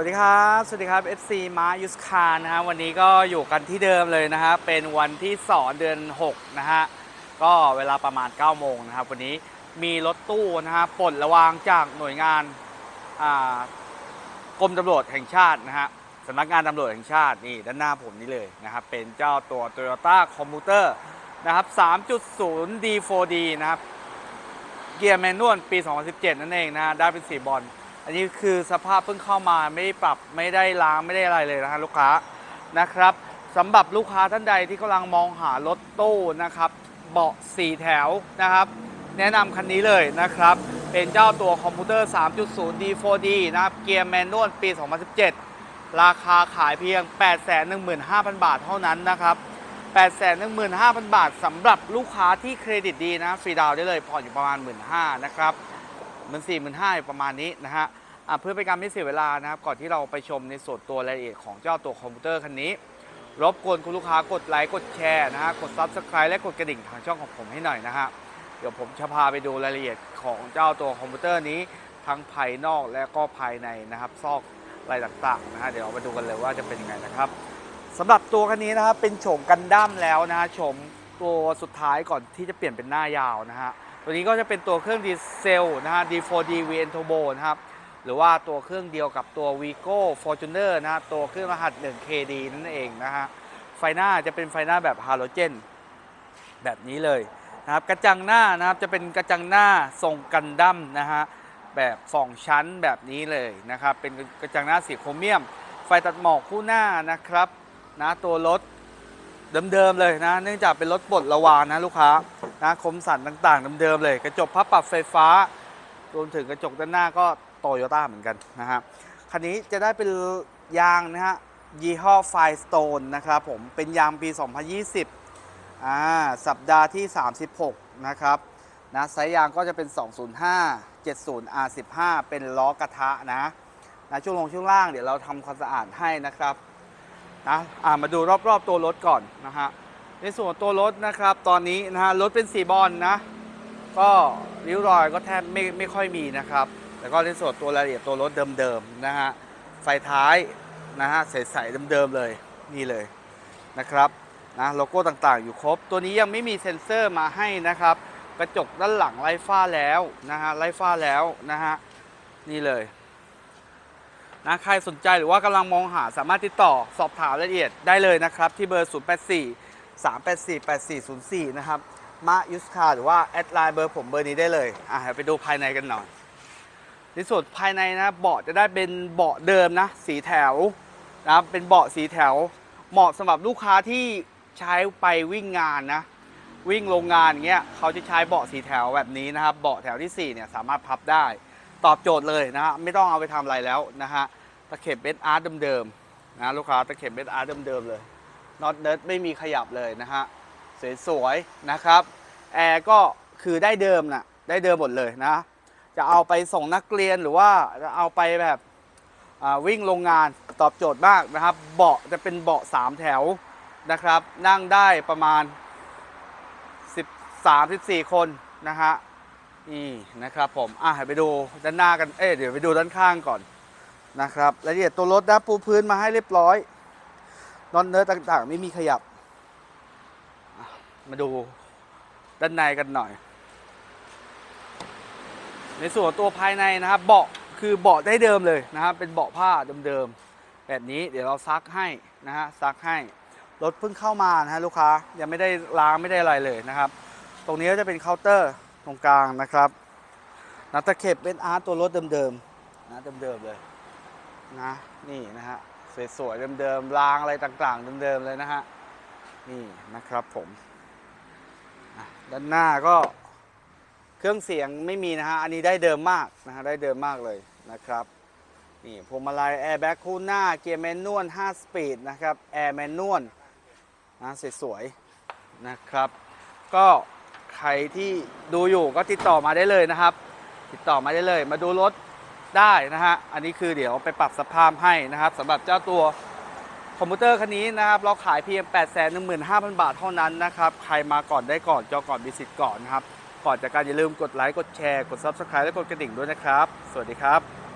สวัสดีครับ สวัสดีครับ FC มายุสคานะฮะวันนี้ก็อยู่กันที่เดิมเลยนะฮะเป็นวันที่ 2 เดือน 6 นะฮะ ก็เวลาประมาณ 9 โมงนะครับ วันนี้มีรถตู้นะฮะปลดระวางจากหน่วยงานอ่ากรมตำรวจแห่งชาตินะฮะสำนักงานตำรวจแห่งชาตินี่ด้านหน้าผมนี่เลยนะครับ เป็นเจ้าตัว Toyota Commuter นะครับ 3.0 D4D นะครับ เกียร์แมนนวลปี 2017 นั่นเองนะฮะได้เป็นสีบอล อันนี้คือสภาพเพิ่งเข้ามาไม่ได้ปรับไม่ได้ล้างไม่ได้อะไรเลยนะฮะลูกค้านะครับสำหรับลูกค้าท่านใดที่กำลังมองหารถตู้นะครับเบาะ4 แถวนะครับ แนะนำคันนี้เลยนะครับ เป็นเจ้าตัวคอมพิวเตอร์ 3.0 D4D นะครับ เกียร์แมนนวลปี 2017 ราคาขายเพียง 815,000 บาทเท่านั้นนะครับ 815,000 บาทสำหรับลูกค้าที่เครดิตดีนะฟรีดาวได้เลยผ่อนอยู่ประมาณ 15,000นะครับ หมันสี่หมื่นห้าประมาณนี้นะฮะเพื่อเป็นการไม่เสียเวลานะครับก่อนที่เราไปชมในส่วนตัวรายละเอียดของเจ้าตัวคอมพิวเตอร์คันนี้ รบกวนคุณลูกค้ากดไลค์กดแชร์นะฮะกด Subscribe และกดกระดิ่งทางช่องของผมให้หน่อยนะฮะเดี๋ยวผมจะพาไปดูรายละเอียดของเจ้าตัวคอมพิวเตอร์นี้ทั้งภายนอกและก็ภายในนะครับ ซอกอะไรต่างๆนะฮะเดี๋ยวเราไปดูกันเลยว่าจะเป็นยังไงนะครับสำหรับตัวคันนี้นะครับเป็นโฉมกันดั้มแล้วนะฮะโฉมตัวสุดท้ายก่อนที่จะเปลี่ยนเป็นหน้ายาวนะฮะ ตัวนี้ก็จะเป็นตัวเครื่องดีเซลนะฮะ D4D VN Turbo นะครับหรือว่าตัวเครื่องเดียวกับตัว Vigo Fortuner นะฮะตัวเครื่องรหัส 1KD นั่นเองนะฮะไฟหน้าจะเป็นไฟหน้าแบบฮาโลเจนแบบนี้เลยนะครับกระจังหน้านะครับจะเป็นกระจังหน้าทรงกันดั้มนะฮะแบบสองชั้นแบบนี้เลยนะครับเป็นกระจังหน้าสีโครเมียม ไฟตัดหมอกคู่หน้านะครับนะตัวรถเดิมๆเลยนะ เนื่องจากเป็นรถปลดระวางนะลูกค้า นะคมสันต่างๆเดิมๆเลย กระจกพับปรับไฟฟ้ารวมถึงกระจกด้านหน้าก็โตโยต้าเหมือนกันนะฮะคันนี้จะได้เป็นยางนะฮะยี่ห้อไฟสโตนนะครับผมเป็นยางปี 2020อ่าสัปดาห์ที่ 36 นะครับนะไซส์ยางก็จะเป็น 205 70 R15 เป็นล้อกระทะนะนะช่วงลงช่วงล่างเดี๋ยวเราทำความสะอาดให้นะครับนะมาดูรอบๆตัวรถก่อนนะฮะ ในส่วนตัวรถนะครับ ตอนนี้นะฮะรถเป็นสีบอลนะ ก็ริ้วรอยก็แทบไม่ไม่ค่อยมีนะครับ แล้วก็ในส่วนตัวรายละเอียดตัวรถเดิมๆนะฮะไฟท้ายนะฮะใสๆเดิมๆเลยนี่เลยนะครับนะโลโก้ต่างๆอยู่ครบ ตัวนี้ยังไม่มีเซ็นเซอร์มาให้นะครับ กระจกด้านหลังไล่ฝ้าแล้วนะฮะไล่ฝ้าแล้วนะฮะนี่เลยนะใครสนใจหรือว่ากำลังมองหาสามารถติดต่อสอบถามรายละเอียดได้เลยนะครับ ที่เบอร์ 084 384 8404 นะครับ มายุสคาหรือว่า แอดไลน์เบอร์ผมเบอร์นี้ได้เลยอะไปดูภายในกันหน่อยในส่วนภายในนะเบาะจะได้เป็นเบาะเดิมนะสีแถวนะครับเป็นเบาะสีแถว เหมาะสำหรับลูกค้าที่ใช้ไปวิ่งงานนะ วิ่งโรงงานอย่างเงี้ยเขาจะใช้เบาะสีแถวแบบนี้นะครับ เบาะแถวที่4เนี่ยสามารถพับได้ตอบโจทย์เลยนะฮะไม่ต้องเอาไปทำอะไรแล้วนะฮะตะเข็บเบสอาร์ตเดิมๆนะลูกค้าตะเข็บเบสอาร์ตเดิมๆเลย น็อตเนิร์ดไม่มีขยับเลยนะฮะสวยๆนะครับแอร์ก็คือได้เดิมนะได้เดิมหมดเลยนะ จะเอาไปส่งนักเรียนหรือว่าจะเอาไปแบบวิ่งโรงงานตอบโจทย์มากนะครับ เบาะจะเป็นเบาะ 3 แถวนะครับ นั่งได้ประมาณ 13-14 คนนะฮะนี่นะครับผมอะไปดูด้านหน้ากัน เอ๊ะเดี๋ยวไปดูด้านข้างก่อนนะครับรายละเอียดตัวรถนะปูพื้นมาให้เรียบร้อย นอนเนื้อต่างๆ ไม่มีขยับ มาดูด้านในกันหน่อย ในส่วนตัวภายในนะครับ เบาะคือเบาะได้เดิมเลยนะครับ เป็นเบาะผ้าเดิมๆแบบนี้เดี๋ยวเราซักให้นะฮะซักให้รถเพิ่งเข้ามานะฮะลูกค้ายังไม่ได้ล้างไม่ได้อะไรเลยนะครับ ตรงนี้ก็จะเป็นเคาน์เตอร์ตรงกลางนะครับนัตะเข็บเป็นอาร์ตตัวรถเดิมๆนะเดิมๆเลยนะนี่นะฮะ สวยๆเดิมๆรางอะไรต่างๆเดิมๆเลยนะฮะนี่นะครับผมด้านหน้าก็เครื่องเสียงไม่มีนะฮะ อันนี้ได้เดิมมากนะฮะ ได้เดิมมากเลยนะครับ นี่พวงมาลัยแอร์แบ็คคู่หน้า เกียร์แมนนวล 5 สปีดนะครับ แอร์แมนนวลนะสวยๆนะครับ ก็ใครที่ดูอยู่ก็ติดต่อมาได้เลยนะครับ ติดต่อมาได้เลย มาดูรถ ได้นะฮะ อันนี้คือเดี๋ยวไปปรับสภาพให้นะครับสำหรับเจ้าตัวคอมพิวเตอร์คันนี้นะครับเราขายเพียง 8 1 5 0 0 0 บาทเท่านั้นนะครับ ใครมาก่อนได้ก่อนจองก่อนมีสิทธิ์ก่อนนะครับ ก่อนจากการอย่าลืมกดไลค์กดแชร์กด Subscribe และกดกระดิ่งด้วยนะครับ สวัสดีครับ